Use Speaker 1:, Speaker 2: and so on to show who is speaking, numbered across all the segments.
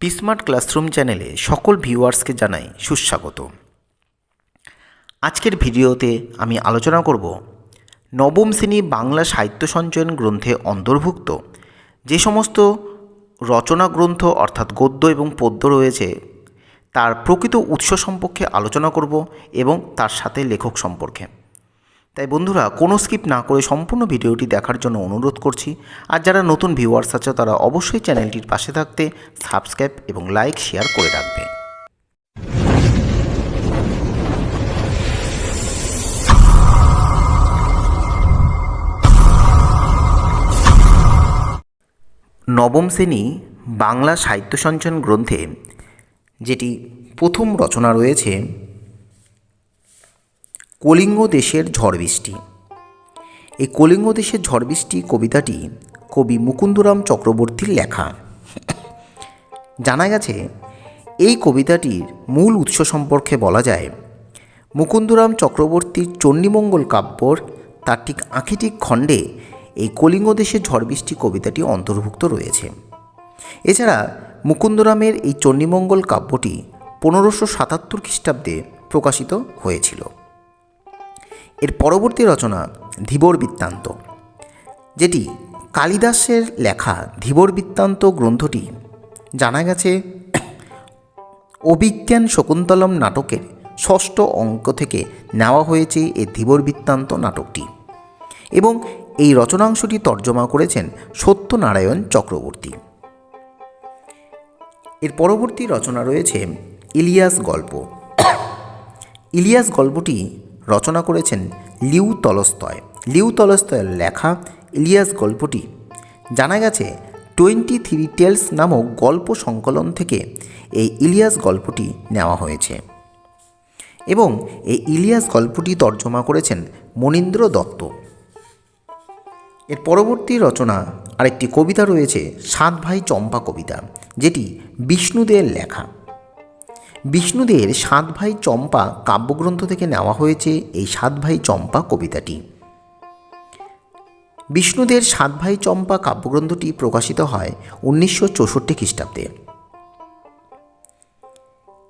Speaker 1: পিসমার্ট classroom চ্যানেলে সকল ভিউয়ার্সকে জানাই সুস্বাগত। আজকের ভিডিওতে আমি আলোচনা করব নবম শ্রেণি বাংলা সাহিত্য সঞ্চয়ন গ্রন্থে অন্তর্ভুক্ত। যে সমস্ত রচনা গ্রন্থ অর্থাৎ গদ্য এবং পদ্য রয়েছে, তার প্রকৃত উৎস সম্পর্কে আলোচনা করব এবং তার সাথে লেখক সম্পর্কে। তাই বন্ধুরা, কোনো স্কিপ না করে সম্পূর্ণ ভিডিওটি দেখার জন্য অনুরোধ করছি। আর যারা নতুন ভিউয়ার্স আছে, তারা অবশ্যই চ্যানেলটির পাশে থাকতে সাবস্ক্রাইব এবং লাইক শেয়ার করে রাখবে। নবম শ্রেণি বাংলা সাহিত্য সঞ্চয়ন গ্রন্থে যেটি প্রথম রচনা রয়েছে কলিঙ্গ দেশের ঝড় বৃষ্টি। এই কলিঙ্গ দেশের ঝড় বৃষ্টি কবিতাটি কবি মুকুন্দরাম চক্রবর্তীর লেখা। জানা গেছে, এই কবিতাটির মূল উৎস সম্পর্কে বলা যায়, মুকুন্দরাম চক্রবর্তীর চণ্ডীমঙ্গল কাব্যর তার ঠিক আঁকিটিক খণ্ডে এই কলিঙ্গ দেশের ঝড় বৃষ্টি কবিতাটি অন্তর্ভুক্ত রয়েছে। এছাড়া মুকুন্দরামের এই চণ্ডীমঙ্গল কাব্যটি পনেরোশো সাতাত্তর খ্রিস্টাব্দে প্রকাশিত হয়েছিল। এর পরবর্তী রচনা ধীবর বৃত্তান্ত, যেটি কালিদাসের লেখা ধীবর বৃত্তান্ত গ্রন্থটি জানা গেছে অভিজ্ঞান শকুন্তলম নাটকের ষষ্ঠ অঙ্ক থেকে নেওয়া হয়েছে এই ধীবর বৃত্তান্ত নাটকটি এবং এই রচনাংশটি তর্জমা করেছেন সত্যনারায়ণ চক্রবর্তী। এর পরবর্তী রচনা রয়েছে ইলিয়াস গল্প। ইলিয়াস গল্পটি রচনা করেছেন লিউ তলস্তয়। লিউ তলস্তয়ের লেখা ইলিয়াস গল্পটি। জানা গেছে, টোয়েন্টি থ্রি টেলস নামক গল্প সংকলন থেকে এই ইলিয়াস গল্পটি নেওয়া হয়েছে। এবং এই ইলিয়াস গল্পটি তর্জমা করেছেন মনীন্দ্র দত্ত। এর পরবর্তী রচনা আরেকটি কবিতা রয়েছে, সাত ভাই চম্পা কবিতা, যেটি বিষ্ণুদের লেখা। বিষ্ণুদের সাত ভাই চম্পা কাব্যগ্রন্থ থেকে নেওয়া হয়েছে এই সাত ভাই চম্পা কবিতাটি। বিষ্ণুদের সাত ভাই চম্পা কাব্যগ্রন্থটি প্রকাশিত হয় উনিশশো চৌষট্টি খ্রিস্টাব্দে।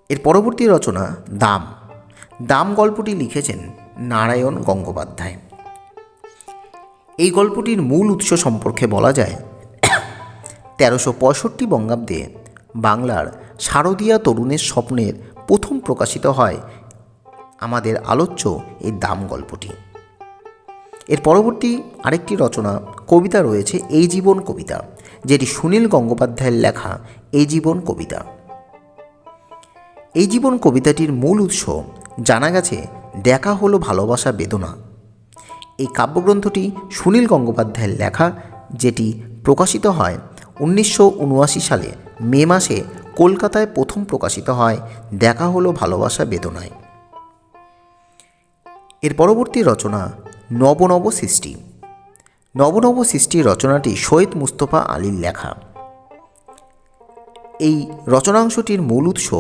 Speaker 1: এর পরবর্তী রচনা দাম। দাম গল্পটি লিখেছেন নারায়ণ গঙ্গোপাধ্যায়। এই গল্পটির মূল উৎস সম্পর্কে বলা যায় তেরোশো পঁয়ষট্টি বঙ্গাব্দে বাংলার শারদীয়া তরুণের স্বপ্নের প্রথম প্রকাশিত হয় আমাদের আলোচ্য এই দাম গল্পটি। এর পরবর্তী আরেকটি রচনা, কবিতা রয়েছে এই জীবন কবিতা, যেটি সুনীল গঙ্গোপাধ্যায়ের লেখা এই জীবন কবিতা। এই জীবন কবিতাটির মূল উৎস জানা গেছে দেখা হলো ভালোবাসা বেদনা। এই কাব্যগ্রন্থটি সুনীল গঙ্গোপাধ্যায়ের লেখা, যেটি প্রকাশিত হয় উনিশশো উনআশি সালে। মে মাসে কলকাতায় প্রথম প্রকাশিত হয় দেখা হলো ভালোবাসা বেদনায়। এর পরবর্তী রচনা নবনব সৃষ্টি। নবনব সৃষ্টি রচনাটি সৈয়দ মুস্তফা আলীর লেখা। এই রচনাংশটির মূল উৎস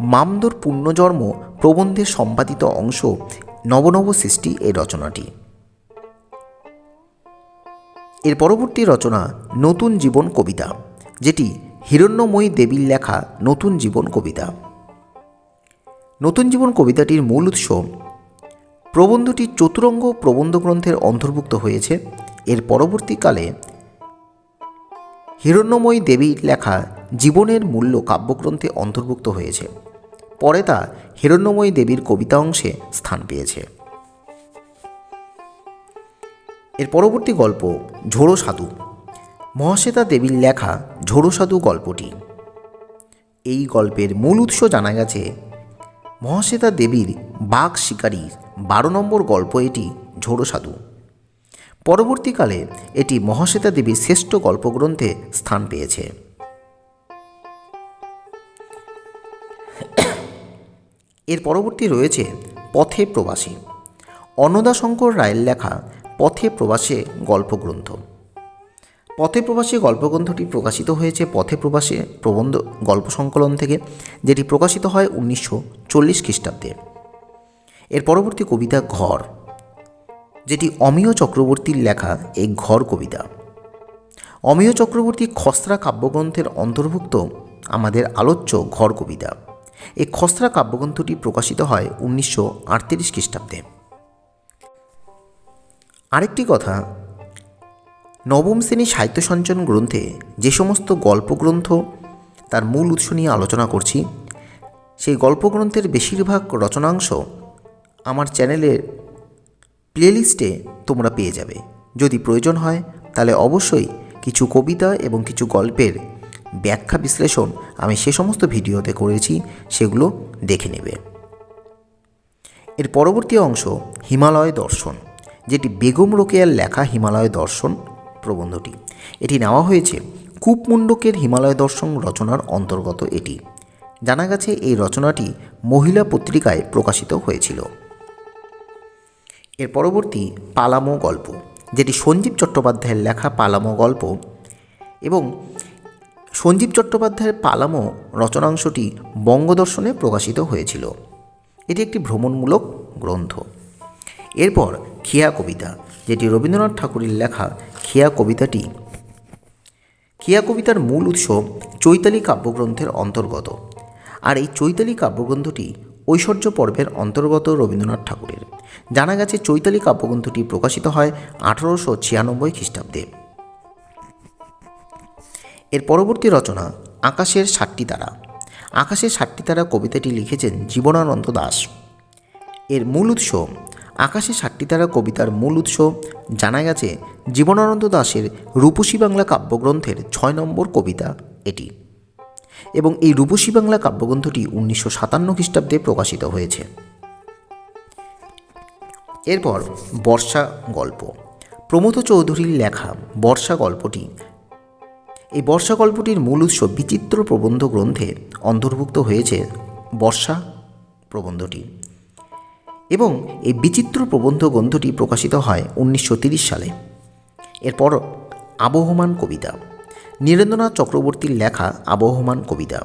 Speaker 1: মামদর পুণ্যজন্ম প্রবন্ধের সম্পাদিত অংশ নবনব সৃষ্টি এই রচনাটি। এর পরবর্তী রচনা নতুন জীবন কবিতা, যেটি হিরণ্যময়ী দেবীর লেখা নতুন জীবন কবিতা। নতুন জীবন কবিতাটির মূল উৎস প্রবন্ধটি চতুরঙ্গ প্রবন্ধ গ্রন্থের অন্তর্ভুক্ত হয়েছে। এর পরবর্তীকালে হিরণ্যময়ী দেবীর লেখা জীবনের মূল্য কাব্যগ্রন্থে অন্তর্ভুক্ত হয়েছে। পরে তা হিরণ্যময়ী দেবীর কবিতা অংশে স্থান পেয়েছে। এর পরবর্তী গল্প ঝোড়ো সাধু। মহাশ্বেতা দেবীর লেখা ঝোড়ো সাধু গল্পটি। এই গল্পের মূল উৎস জানা গেছে মহাশ্বেতা দেবীর বাঘ শিকারীর বারো নম্বর গল্প এটি ঝোড়ো সাধু পরবর্তীকালে এটি মহাশ্বেতা দেবীর শ্রেষ্ঠ গল্পগ্রন্থে স্থান পেয়েছে। এর পরবর্তী রয়েছে পথে প্রবাসী। অন্নদাশঙ্কর রায়ের লেখা পথে প্রবাসে গল্পগ্রন্থ। পথে প্রবাসী গল্পগ্রন্থটি প্রকাশিত হয়েছে পথে প্রবাসে প্রবন্ধ গল্প সংকলন থেকে, যেটি প্রকাশিত হয় উনিশশো চল্লিশ খ্রিস্টাব্দে। এর পরবর্তী কবিতা ঘর, যেটি অমিয় চক্রবর্তীর লেখা এই ঘর কবিতা। অমিয় চক্রবর্তী খসড়া কাব্যগ্রন্থের অন্তর্ভুক্ত আমাদের আলোচ্য ঘর কবিতা। এই খসড়া কাব্যগ্রন্থটি প্রকাশিত হয় উনিশশো আটত্রিশ খ্রিস্টাব্দে। আরেকটি কথা নবম শ্রেণি সাহিত্য সঞ্চয়ন গ্রন্থে যে সমস্ত গল্পগ্রন্থ তার মূল উৎস নিয়ে আলোচনা করছি, সেই গল্পগ্রন্থের বেশিরভাগ রচনাংশ আমার চ্যানেলের প্লেলিস্টে তোমরা পেয়ে যাবে। যদি প্রয়োজন হয়, তাহলে অবশ্যই কিছু কবিতা এবং কিছু গল্পের ব্যাখ্যা বিশ্লেষণ আমি সে সমস্ত ভিডিওতে করেছি, সেগুলো দেখে নেবে। এর পরবর্তী অংশ হিমালয় দর্শন, যেটি বেগম রোকেয়ার লেখা হিমালয় দর্শন প্রবন্ধটি। এটি নেওয়া হয়েছে কূপমুণ্ডকের হিমালয় দর্শন রচনার অন্তর্গত এটি। জানা গেছে এই রচনাটি মহিলা পত্রিকায় প্রকাশিত হয়েছিল। এর পরবর্তী পালামো গল্প, যেটি সঞ্জীব চট্টোপাধ্যায়ের লেখা পালামো গল্প এবং সঞ্জীব চট্টোপাধ্যায়ের পালামো রচনাংশটি বঙ্গদর্শনে প্রকাশিত হয়েছিল। এটি একটি ভ্রমণমূলক গ্রন্থ। এরপর খেয়া কবিতা রবীন্দ্রনাথ ঠাকুরের লেখা খেয়া কবিতাটি। খেয়া কবিতার মূল উৎস চৈতালি কাব্যগ্রন্থের অন্তর্গত। আর এই চৈতালি কাব্যগ্রন্থটি ঐশ্বর্য পর্বের অন্তর্গত রবীন্দ্রনাথ ঠাকুরের। জানা গেছে চৈতালি কাব্যগ্রন্থটি প্রকাশিত হয় আঠারোশো ছিয়ানব্বই খ্রিস্টাব্দে। এর পরবর্তী রচনা আকাশের ষাটটি তারা। আকাশের ষাটটি তারা কবিতাটি লিখেছেন জীবনানন্দ দাস। এর মূল উৎস আকাশে ষাটটি তারা কবিতার মূল উৎস জানা গেছে জীবনানন্দ দাসের রূপসী বাংলা কাব্যগ্রন্থের ছয় নম্বর কবিতা এটি। এবং এই রূপসী বাংলা কাব্যগ্রন্থটি উনিশশো সাতান্ন খ্রিস্টাব্দে প্রকাশিত হয়েছে। এরপর বর্ষা গল্প। প্রমথ চৌধুরীর লেখা বর্ষা গল্পটি। এই বর্ষা গল্পটির মূল উৎস বিচিত্র প্রবন্ধ গ্রন্থে অন্তর্ভুক্ত হয়েছে বর্ষা প্রবন্ধটি। এবং এই বিচিত্র প্রবন্ধ গ্রন্থটি প্রকাশিত হয় উনিশশো সালে। এরপর আবহমান কবিতা। নীরেন্দ্রনাথ চক্রবর্তীর লেখা আবহমান কবিতা।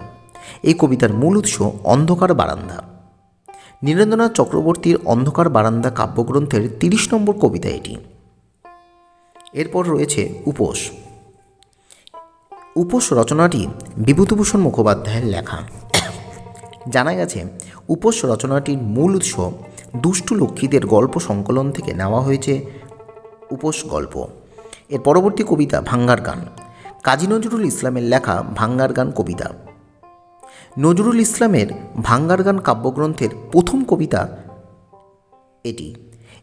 Speaker 1: এই কবিতার মূল উৎস অন্ধকার বারান্দা। নীরেন্দ্রনাথ চক্রবর্তীর অন্ধকার বারান্দা কাব্যগ্রন্থের তিরিশ নম্বর কবিতা এটি। এরপর রয়েছে উপোস। উপোস রচনাটি বিভূতিভূষণ মুখোপাধ্যায়ের লেখা। জানা গেছে, উপোস রচনাটির মূল উৎস দুষ্টু লক্ষ্মীদের গল্প সংকলন থেকে নেওয়া হয়েছে উপোস গল্প। এর পরবর্তী কবিতা ভাঙ্গার গান। কাজী নজরুল ইসলামের লেখা ভাঙ্গার গান কবিতা। নজরুল ইসলামের ভাঙ্গার গান কাব্যগ্রন্থের প্রথম কবিতা এটি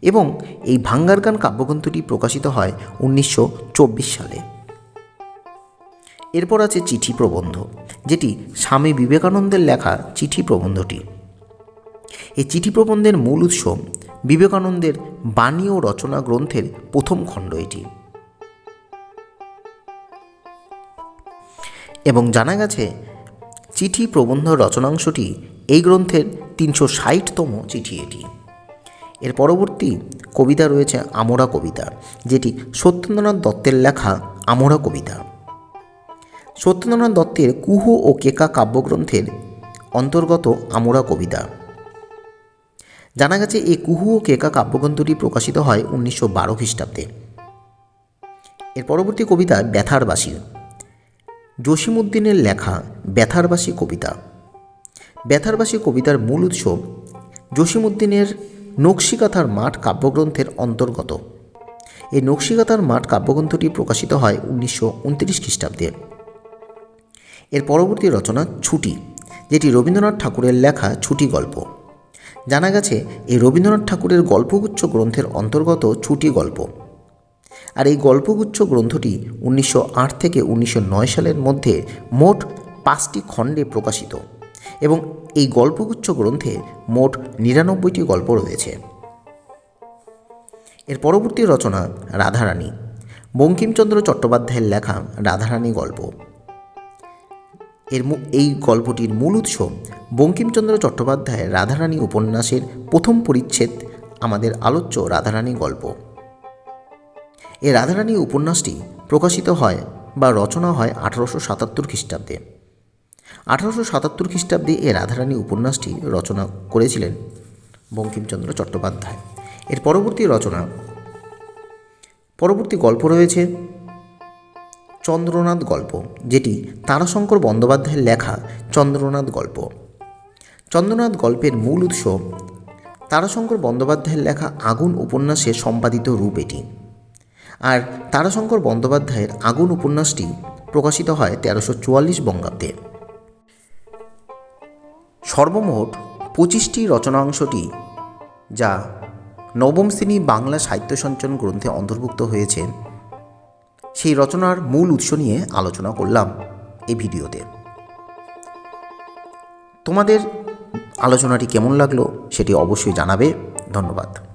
Speaker 1: এবং এই ভাঙ্গার গান কাব্যগ্রন্থটি প্রকাশিত হয় উনিশশো চব্বিশ সালে। এরপর আছে চিঠি প্রবন্ধ, যেটি স্বামী বিবেকানন্দের লেখা চিঠি প্রবন্ধটি। এই চিঠি প্রবন্ধের মূল উৎস বিবেকানন্দের বাণী ও রচনা গ্রন্থের প্রথম খণ্ড এটি। এবং জানা গেছে চিঠি প্রবন্ধ রচনাংশটি এই গ্রন্থের তিনশো ষাটতম চিঠি এটি। এর পরবর্তী কবিতা রয়েছে আমোরা কবিতা, যেটি সত্যেন্দ্রনাথ দত্তের লেখা আমোরা কবিতা। সত্যেন্দ্রনাথ দত্তের কুহ ও কেকা কাব্যগ্রন্থের অন্তর্গত আমোরা কবিতা। জানা গেছে এই কুহু ও কেকা কাব্যগ্রন্থটি প্রকাশিত হয় উনিশশো বারো খ্রিস্টাব্দে। এর পরবর্তী কবিতা ব্যথারবাসী জসিমুদ্দিনের লেখা ব্যথারবাসী কবিতা। ব্যথারবাসী কবিতার মূল উৎস জসিমুদ্দিনের নকশিকাথার মাঠ কাব্যগ্রন্থের অন্তর্গত। এই নকশিকাথার মাঠ কাব্যগ্রন্থটি প্রকাশিত হয় উনিশশো উনত্রিশ খ্রিস্টাব্দে। এর পরবর্তী রচনা ছুটি, যেটি রবীন্দ্রনাথ ঠাকুরের লেখা ছুটি গল্প। জানা গেছে, এই রবীন্দ্রনাথ ঠাকুরের গল্পগুচ্ছ গ্রন্থের অন্তর্গত ছুটি গল্প। আর এই গল্পগুচ্ছ গ্রন্থটি উনিশশো আট থেকে উনিশশো নয় সালের মধ্যে মোট পাঁচটি খণ্ডে প্রকাশিত এবং এই গল্পগুচ্ছ গ্রন্থে মোট নিরানব্বইটি গল্প রয়েছে। এর পরবর্তী রচনা রাধারানী। বঙ্কিমচন্দ্র চট্টোপাধ্যায়ের লেখা রাধারানী গল্প। এর এই গল্পটির মূল উৎস বঙ্কিমচন্দ্র চট্টোপাধ্যায়ের রাধারানী উপন্যাসের প্রথম পরিচ্ছেদ, আমাদের আলোচ্য রাধারানী গল্প। এই রাধারানী উপন্যাসটি প্রকাশিত হয় বা রচনা হয় আঠারোশো সাতাত্তর খ্রিস্টাব্দে। আঠারোশো সাতাত্তর খ্রিস্টাব্দে এ রাধারানী উপন্যাসটি রচনা করেছিলেন বঙ্কিমচন্দ্র চট্টোপাধ্যায়। এর পরবর্তী রচনা। পরবর্তী গল্প রয়েছে চন্দ্রনাথ গল্প, যেটি তারাশঙ্কর বন্দ্যোপাধ্যায়ের লেখা চন্দ্রনাথ গল্প। চন্দ্রনাথ গল্পের মূল উৎস, তারাশঙ্কর বন্দ্যোপাধ্যায়ের লেখা আগুন উপন্যাসের সম্পাদিত রূপ এটি। আর তারাশঙ্কর বন্দ্যোপাধ্যায়ের আগুন উপন্যাসটি প্রকাশিত হয় তেরোশো চুয়াল্লিশ বঙ্গাব্দে। সর্বমোট পঁচিশটি রচনাংশটি, যা নবম শ্রেণি বাংলা সাহিত্য সঞ্চয়ন গ্রন্থে অন্তর্ভুক্ত হয়েছে সেই রচনার মূল উৎস নিয়ে আলোচনা করলাম এই ভিডিওতে। তোমাদের আলোচনাটি কেমন লাগল সেটি অবশ্যই জানাবে। ধন্যবাদ।